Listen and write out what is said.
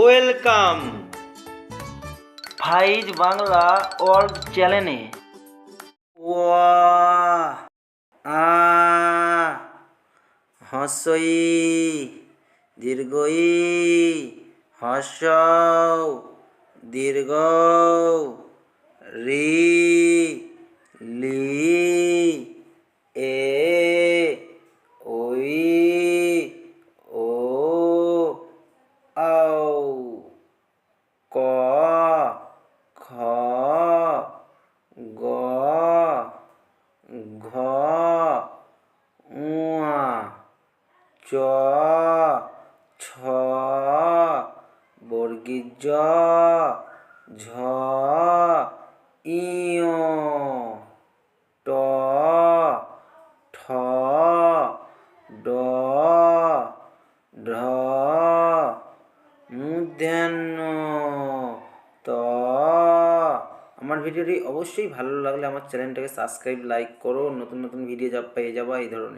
Welcome. ফাইজ Bangla world চ্যানেলে। ওয়া আ হসই দীর্ঘই হস দীর্ঘ রি, লি, এ ওই ও, আও। চ, ছ বর্গীর জ ঝ, ইয়, ট, ঠ, ড, ঢ মূর্ধন্য ত। আমার ভিডিওটি অবশ্যই ভালো লাগলে আমার চ্যানেলটাকে সাবস্ক্রাইব, লাইক করো, নতুন নতুন ভিডিও যা পেয়ে যাব, এই ধরনের।